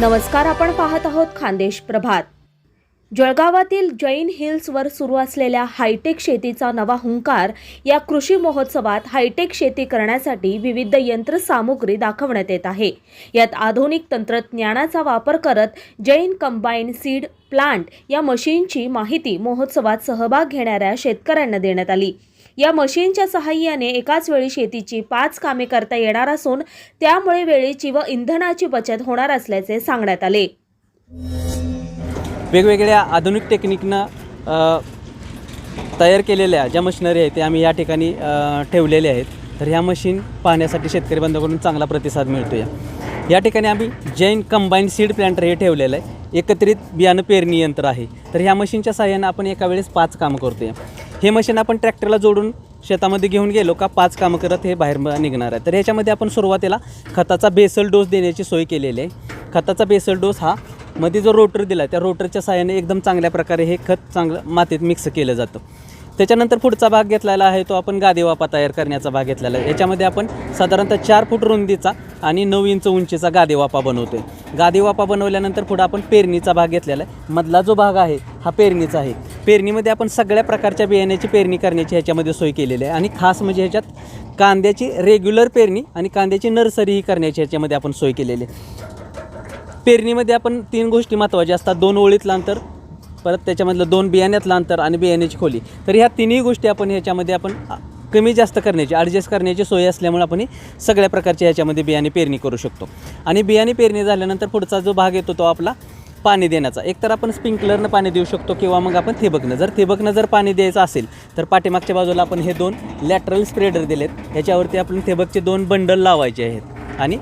नमस्कार आपण पाहत आहोत खानदेश प्रभात. जळगावातील जैन हिल्सवर सुरू असलेल्या हायटेक शेतीचा नवा हुंकार या कृषी महोत्सवात हायटेक शेती करण्यासाठी विविध यंत्रसामुग्री दाखवण्यात येत आहे. यात आधुनिक तंत्रज्ञानाचा वापर करत जैन कंबाईन सीड प्लांट या मशीनची माहिती महोत्सवात सहभाग घेणाऱ्या शेतकऱ्यांना देण्यात आली. या मशीनच्या सहाय्याने एकाच वेळी शेतीची पाच कामे करता येणार असून त्यामुळे वेळेची व इंधनाची बचत होणार असल्याचे सांगण्यात आले. वेगवेगळ्या आधुनिक टेक्निकनं तयार केलेल्या ज्या मशिनरी आहेत त्या आम्ही या ठिकाणी ठेवलेले ठेवलेल्या आहेत. तर ह्या मशीन पाहण्यासाठी शेतकरी बंधूकडून चांगला प्रतिसाद मिळतो या या ठिकाणी आम्ही जैन कंबाईन सीड प्लांटर हे ठेवलेलं आहे. एकत्रित बियाणं पेरणी यंत्र आहे. तर ह्या मशीनच्या सहाय्यानं आपण एका वेळेस पाच कामं करतो हे मशीन आपण ट्रॅक्टरला जोडून शेतामध्ये घेऊन गेलो का पाच कामं करत हे बाहेर निघणार आहे. तर ह्याच्यामध्ये आपण सुरुवातीला खताचा बेसल डोस देण्याची सोय केलेली आहे. खताचा बेसल डोस हा मध्ये जो रोटर दिला त्या रोटरच्या साहाय्याने एकदम चांगल्या प्रकारे हे खत चांगलं मातीत मिक्स केलं जातं. त्याच्यानंतर पुढचा भाग घेतलेला आहे तो आपण गादेवापा तयार करण्याचा भाग घेतलेला आहे. याच्यामध्ये आपण साधारणतः चार फूट रुंदीचा आणि नऊ इंच उंचीचा गादेवापा बनवतो आहे गादेवापा बनवल्यानंतर पुढं आपण पेरणीचा भाग घेतलेला आहे. मधला जो भाग आहे हा पेरणीचा आहे. पेरणीमध्ये आपण सगळ्या प्रकारच्या बियाण्याची पेरणी करण्याची ह्याच्यामध्ये सोय केलेली आहे. आणि खास म्हणजे ह्याच्यात कांद्याची रेग्युलर पेरणी आणि कांद्याची नर्सरीही करण्याची ह्याच्यामध्ये आपण सोय केलेली आहे. पेरणीमध्ये आपण तीन गोष्टी महत्त्वाच्या असतात. दोन ओळीतलं अंतर परत त्याच्यामधलं दोन बियाण्यातलं अंतर आणि बियाण्याची खोली. तर ह्या तिन्ही गोष्टी आपण ह्याच्यामध्ये आपण कमी जास्त करण्याची ॲडजस्ट करण्याची सोय असल्यामुळे आपण सगळ्या प्रकारच्या ह्याच्यामध्ये बियाणे पेरणी करू शकतो. आणि बियाणे पेरणी झाल्यानंतर पुढचा जो भाग येतो तो आपला पाणी देण्याचा. एकतर आपण स्प्रिंकलरनं पाणी देऊ शकतो किंवा मग आपण ठिबकनं. जर ठिबकनं जर पाणी द्यायचं असेल तर पाठीमागच्या बाजूला आपण हे दोन लॅटरल स्प्रेडर दिलेत. ह्याच्यावरती आपण ठिबकचे दोन बंडल लावायचे आहेत. आणि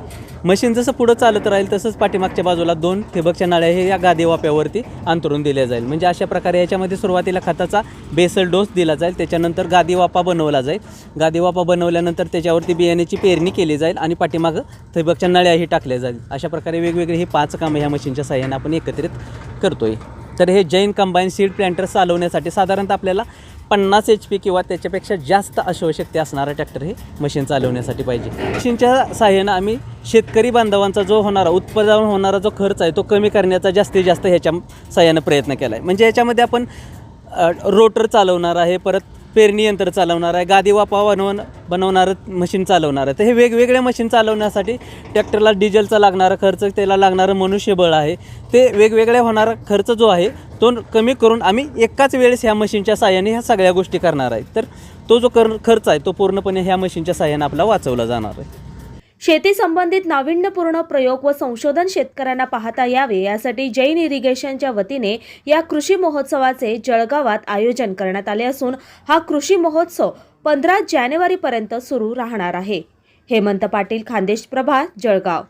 मशीन जसं पुढं चालत राहील तसंच पाठीमागच्या बाजूला दोन ठिबकच्या नळ्या हे या गादी वाप्यावरती अंतरून दिल्या जाईल. म्हणजे अशा प्रकारे याच्यामध्ये सुरुवातीला खताचा बेसल डोस दिला जाईल त्याच्यानंतर गादी वापा बनवला जाईल. गादी वापा बनवल्यानंतर त्याच्यावरती बियाण्याची पेरणी केली जाईल आणि पाठीमागं ठिबकच्या नळ्याही टाकल्या जाईल. अशा प्रकारे वेगवेगळे ही पाच कामं ह्या मशीनच्या साह्याने आपण एकत्रित करतोय. तर हे जैन कंबाईन सीड प्लांटर चालवण्यासाठी साधारणतः आपल्याला पन्नास एच पी किंवा त्याच्यापेक्षा जास्त अश्वशक्ती असणारा ट्रॅक्टर हे मशीन चालवण्यासाठी पाहिजे. मशीनच्या साह्यानं आम्ही शेतकरी बांधवांचा जो होणारा उत्पादन होणारा जो खर्च आहे तो कमी करण्याचा जास्तीत जास्त ह्याच्या साह्यानं प्रयत्न केला आहे म्हणजे याच्यामध्ये आपण रोटर चालवणार आहे परत पेरणी यंत्र चालवणार आहे गादी वापा बनवण बनवणारं मशीन चालवणार आहे. तर हे वेगवेगळे मशीन चालवण्यासाठी ट्रॅक्टरला डिझेलचा लागणारा खर्च त्याला लागणारं मनुष्यबळ आहे. ते वेगवेगळ्या होणारा खर्च जो आहे तो कमी करून आम्ही एकाच वेळेस ह्या मशीनच्या साह्याने ह्या सगळ्या गोष्टी करणार आहे. तर तो जो कर खर्च आहे तो पूर्णपणे ह्या मशीनच्या साह्याने आपला वाचवला जाणार आहे. शेती संबंधित नाविन्यपूर्ण प्रयोग व संशोधन शेतकऱ्यांना पाहता यावे यासाठी जैन इरिगेशनच्या वतीने या कृषी महोत्सवाचे जळगावात आयोजन करण्यात आले असून हा कृषी महोत्सव पंधरा जानेवारीपर्यंत सुरू राहणार आहे. हेमंत पाटील खानदेश प्रभा जळगाव.